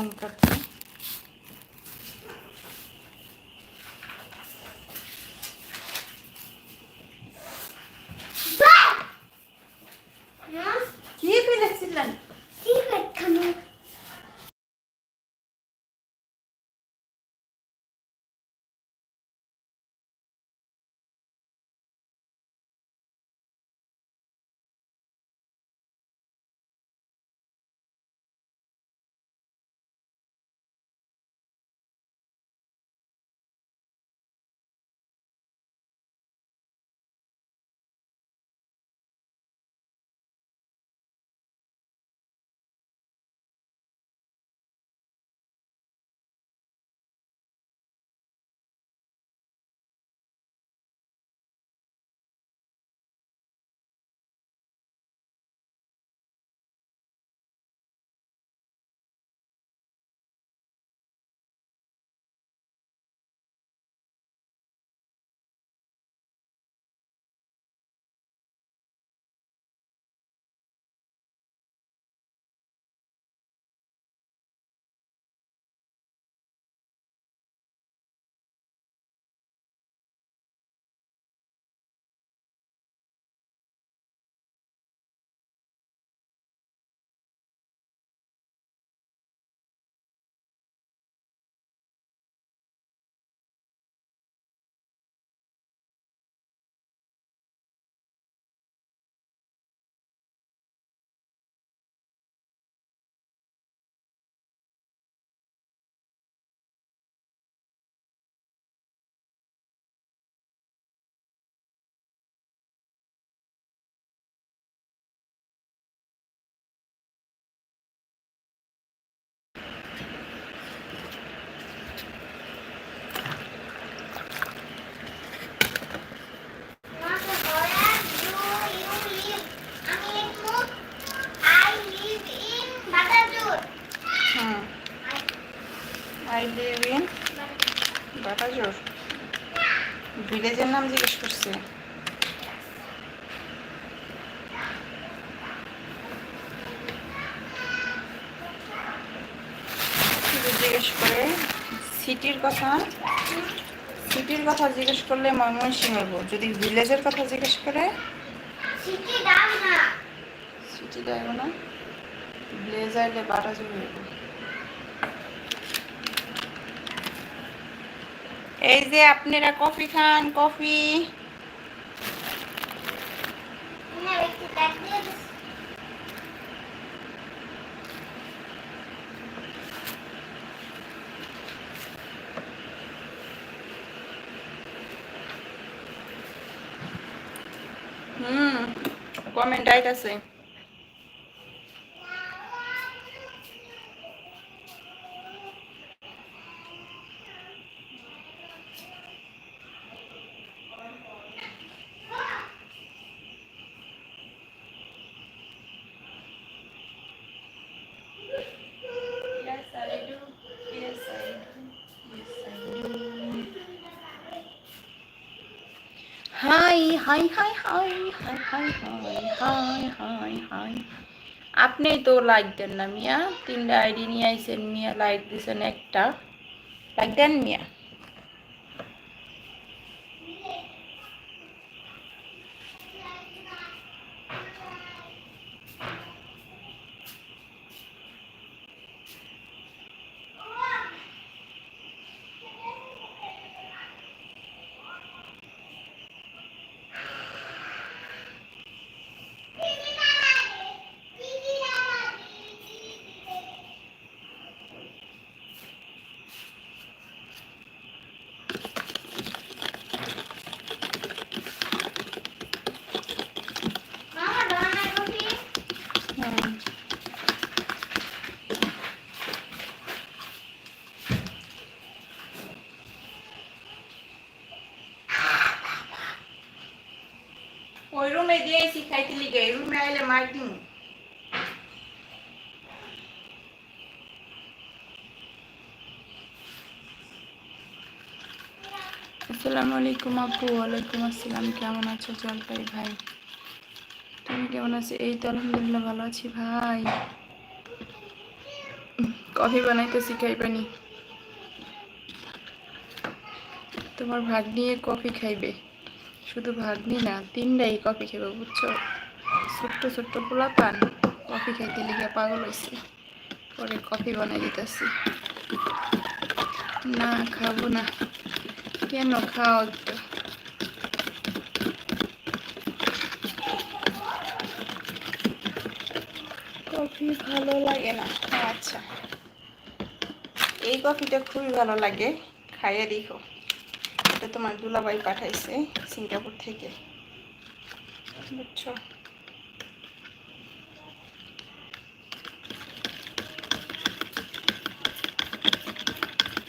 halukas Batajor ভিলেজের নাম জিজ্ঞেস করছে জিজ্ঞেস করে। সিটির কথা? সিটির কথা জিজ্ঞেস করলে ময়মনসিংহ হব। যদি ভিলেজের কথা জিজ্ঞেস করে? সিটি দাও না। সিটি দেব না। ভিলেজ আইলে বাটাজোর হইব এই যে আপনারা কফি খান কফি। হুম কমেন্ট আইতাছে। Hi hi hi hi hi hi hi hi আপনি তো লাইক দেন না মিয়া। তিনটা আইডি নিয়ে আইছেন মিয়া লাইক দিছেন একটা। লাইক দেন মিয়া মামা দাও না কফি হুম। ওই রুমে দিয়েছি খাইতে লিগে রুমে আইলে মার দিন আসসালামু আলাইকুম আপু ওয়ালাইকুম আসসালাম কেমন আছো জলপাই ভাই তুমি কেমন আছো এই তো আলহামদুলিল্লাহ ভালো আছি ভাই কফি বানাইতে শিখাইবানি তোমার ভাগ্নি কফি খাইবে শুধু ভাগ্নি না, তিনটাই কফি খাইবে, বুঝছ? ছোট্ট ছোট্ট পোলা পান কফি খাইতে লিগে পাগল হয়েছে পরে কফি বানাই দিতেছি। না, খাব না। কেন খাও একটু? কফি ভালো লাগে না। আচ্ছা। এই কফিটা খুবই ভালো লাগে। খাইয়ে দেখো। তোমার দুলাবাই পাঠাইছে সিঙ্গাপুর থেকে। বুঝছ?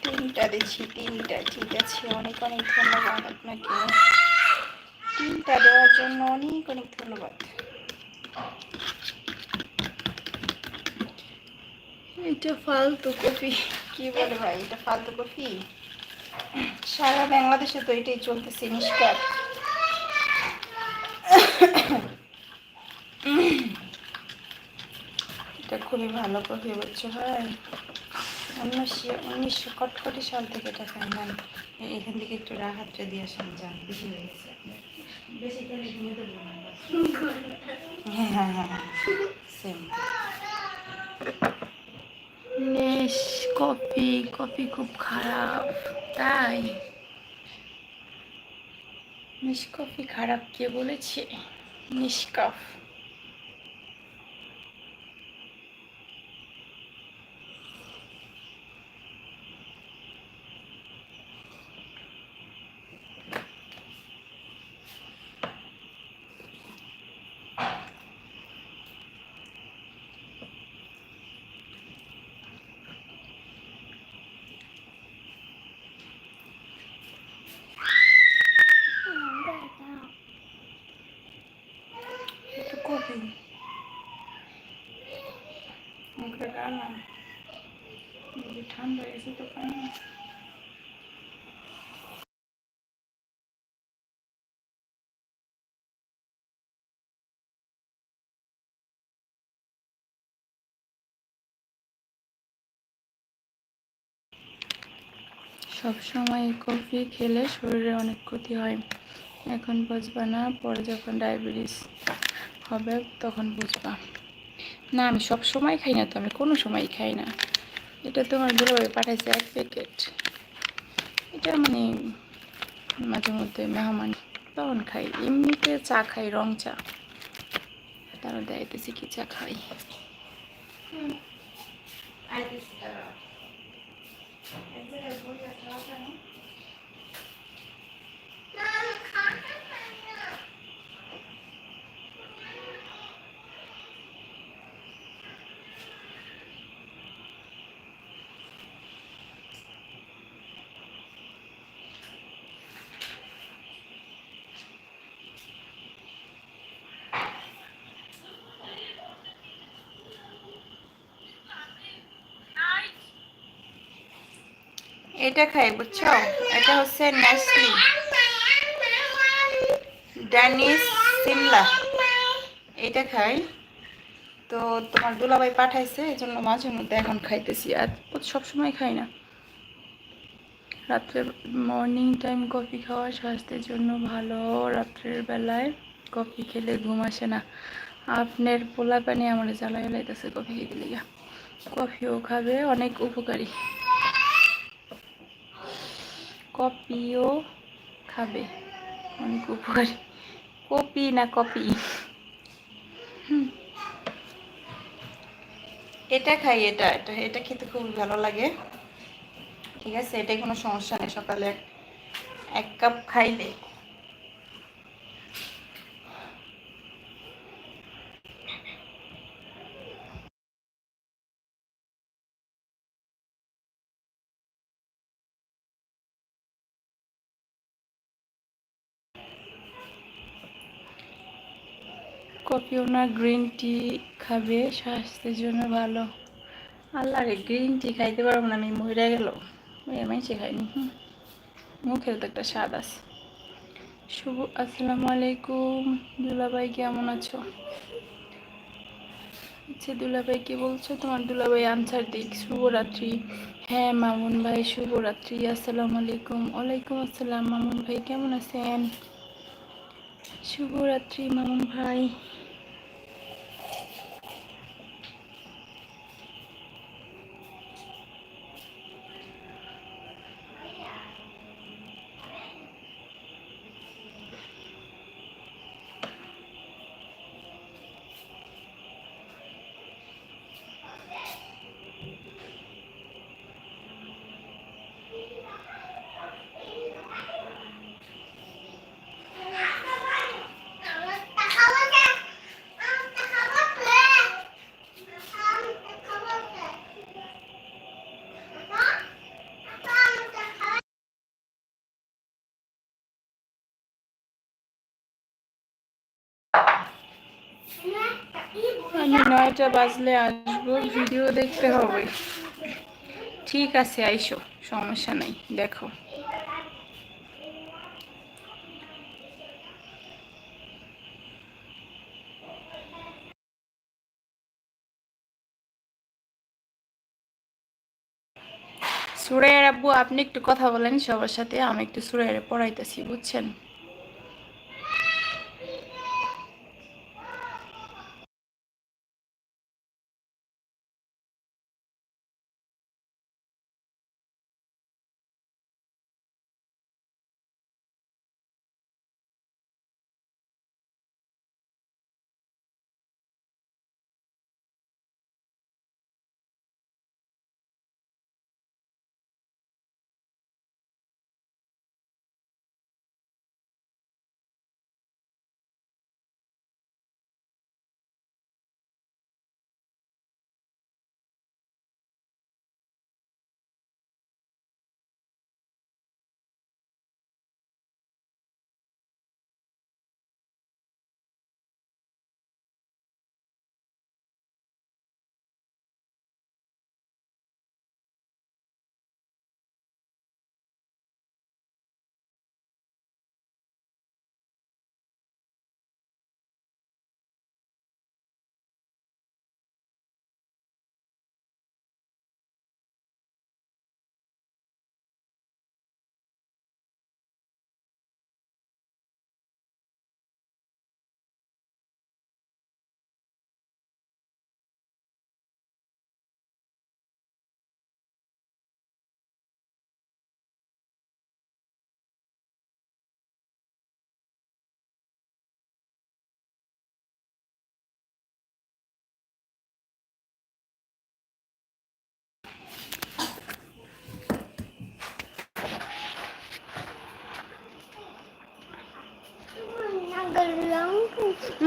তিনটা দিচ্ছি, তিনটা। ঠিক আছে, অনেক অনেক ধন্যবাদ আপনাকে। তিনটা দেওয়ার জন্য অনেক অনেক ধন্যবাদ। এটা ফালতু কফি কি বলে ভাই, এটা ফালতু কফি সারা বাংলাদেশে তো এটাই চলতেছে নিষ্কার। এটা খুবই ভালো কফি বলছো ভাই উনিশশো উনিশশো কটকটি সাল থেকে এটা খান এখান থেকে একটু রাহাতটা দিয়ে আসেন যান বেশি হয়ে গেছে। হ্যাঁ হ্যাঁ হ্যাঁ হ্যাঁ। সেম কফি কফি খুব খারাপ তাই? নিষ্কফি খারাপ কে বলেছে? নিষ্কাফ এটা কফি খেলে শরীরে অনেক ক্ষতি হয়। এখন বুঝবা না পরে যখন ডায়াবেটিস হবে, তখন বুঝবা। না, আমি সব সময় খাই না তো, আমি কোনো সময় খাই না। এটা তোমার দুলাভাই পাঠাইছে এক প্যাকেট। এটা মানে মাঝে মধ্যে মেহমান তখন খাই, এমনিতে চা খাই, রং চা। তারা দেখাইতেছি কি চা খাই। এটা খাই, বুঝছ? এটা হচ্ছে নেসলি। ড্যানিস সিমলা। এটা খাই। তো তোমার দুলাভাই পাঠাইছে এই জন্য মাঝে মধ্যে এখন খাইতেছি। আর সবসময় খাই না। রাত্রে মর্নিং টাইম কফি খাওয়া স্বাস্থ্যের জন্য ভালো। রাত্রের বেলায় কফি খেলে ঘুম আসে না। আপনার পোলা পানি আমার জ্বালা জ্বালাইতেছে কফি খেতে লিগা। কফিও খাবে, অনেক উপকারী। কপিও খাবে? অনেক উপকারী। কপি না কপি। এটা খাই, এটা এটা এটা খেতে খুব ভালো লাগে। ঠিক আছে, এটাই কোনো সমস্যা নেই। সকালে এক কাপ খাইলে কফিও না, গ্রিন টি খাবে, স্বাস্থ্যের জন্য ভালো। আল্লাহ রে, গ্রিন টি খাইতে পারব না, আমি মরে গেল এমনি খাইনি, হুম। মুখের তো একটা স্বাদ আছে। শুভ, আসসালামু আলাইকুম। দুলাভাই, কেমন আছো? আচ্ছা দুলাভাই, কি বলছো? তোমার দুলাভাই আনসার দিক। শুভরাত্রি। হ্যাঁ মামুন ভাই, শুভরাত্রি। আসসালামু আলাইকুম। ওয়ালাইকুম আসসালাম, মামুন ভাই, কেমন আছেন? শুভরাত্রি, মামুন ভাই আমি নয়টা বাজলে আসব, ভিডিও দেখতে হবে। ঠিক আছে, আইসো, সমস্যা নেই, দেখো। সুরাইয়ের আব্বু, আপনি একটু কথা বলেন, সবার সাথে। আমি একটু সুরাইয়ের পড়াইতেছি, বুঝছেন?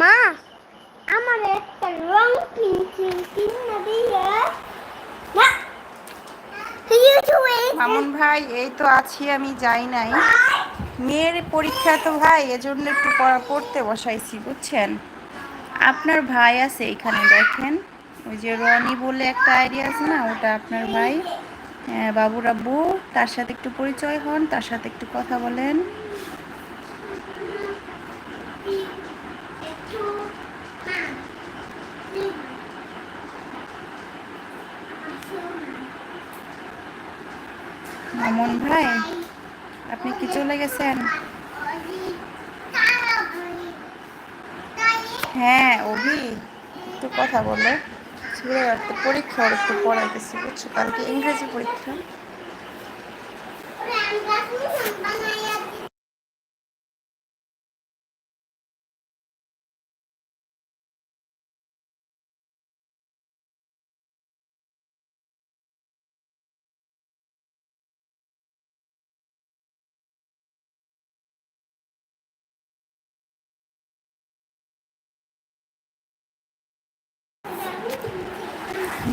মা আমার একটা রং পেন্সিল কিনে দিয়ে মামুন ভাই এই তো আছি আমি যাই নাই। মেয়ের পরীক্ষা তো ভাই এজন্য একটু পড়া পড়তে বসাইছি বুঝছেন? আপনার ভাই আছে এখানে দেখেন। ওই যে রনি বলে একটা আইডিয়া আছে না ওটা আপনার ভাই। হ্যাঁ, বাবু রাব্বু তার সাথে একটু পরিচয় হন তার সাথে একটু কথা বলেন মামুন ভাই আপনি কি চলে গেছেন হ্যাঁ অভি একটু কথা বলো একটা পরীক্ষা ওর একটু পড়াইতেছি বুঝছ? কালকে ইংরেজি পরীক্ষা।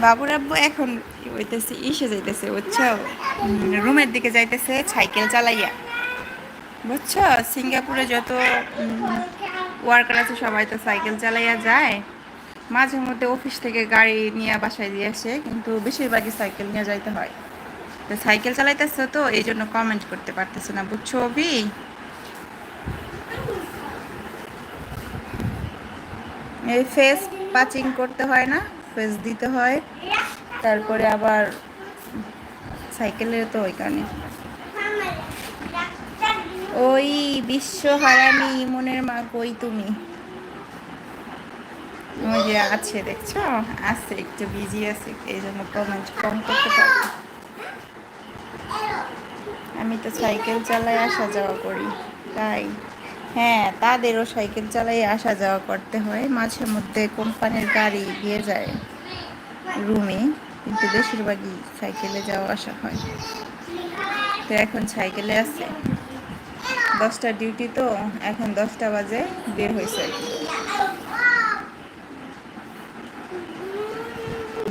বাবুর আব্বু এখন হইতেছে ইসে যাইতেছে, বুঝছ? রুমের দিকে যাইতেছে, সাইকেল চালাইয়া। বুঝছ? সিঙ্গাপুরে যত ওয়ার্কার আছে, সবাই তো সাইকেল চালাইয়া যায়। মাঝে মধ্যে অফিস থেকে গাড়ি নিয়ে বাসায় দিয়ে আসে, কিন্তু বেশিরভাগই সাইকেল নিয়ে যাইতে হয়। তো সাইকেল চালাইতেছে তো, এই জন্য কমেন্ট করতে পারতেছে না, বুঝছ অভি? এই ফেস পাচিং করতে হয় না? ফেস দিতে হয়। তারপরে আবার সাইকেলের তো ওই কারণে ওই বিশ্ব হারামি মনের মা কই তুমি? ওই যে আছে, দেখছ? আছে, একটু বিজি আছে, এই জন্য কমেন্ট কম করতে পারি। আমি তো সাইকেল চালাই আসা যাওয়া করি, তাই। হ্যাঁ তাদেরও সাইকেল চালাই আসা যাওয়া করতে হয়। মাঝে মধ্যে কোম্পানির গাড়ি দিয়ে যায় রুমে, কিন্তু বেশিরভাগই সাইকেলে যাওয়া আসা হয়। তো এখন সাইকেলে আছে। দশটা ডিউটি তো, এখন দশটা বাজে, বের হয়েছে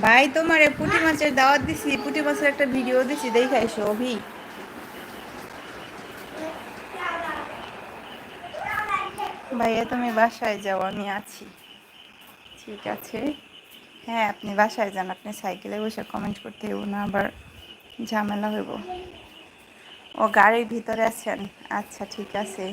ভাই, তোমার পুঁটি মাছের দাওয়াত দিছি, পুঁটি মাছের একটা ভিডিও দিছি দেখাইছো অভি। ভাইয়া, তুমি বাসায় যাও, আমি আছি। ঠিক আছে? হ্যাঁ আপনি বাসায় যান, আপনি সাইকেলে বসে কমেন্ট করতে হইব, না আবার ঝামেলা হইব। ও গাড়ির ভিতরে আছেন? আচ্ছা ঠিক আছে।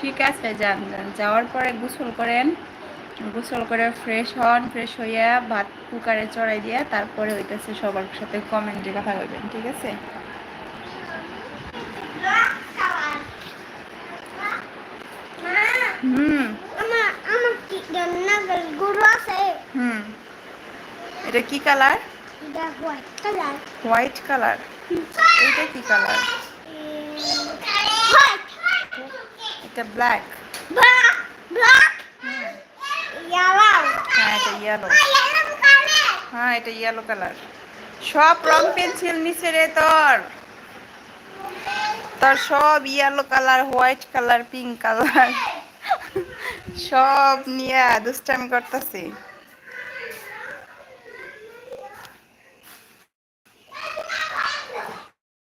ঠিক আছে, যান যান। যাওয়ার পরে গোসল করেন। গোসল করে ফ্রেশ হন ফ্রেশ হইয়া ভাত কুকারে চড়াই দিয়া তারপরে হইতেছে সবার সাথে কমেন্টে কথা বলবেন, ঠিক আছে? হুম। হুম। এটা কি কালার হোয়াইট কালার এটা কি কালার এটা ব্ল্যাক ব্ল্যাক ব্ল্যাক ইয়েলো হ্যাঁ এটা ইয়েলো কালার হ্যাঁ এটা ইয়েলো কালার সব রং পেন্সিল নিচে রে তোর। তোর সব yellow colour white colour pink colour সব নিয়ে দুষ্টামি করতেছি।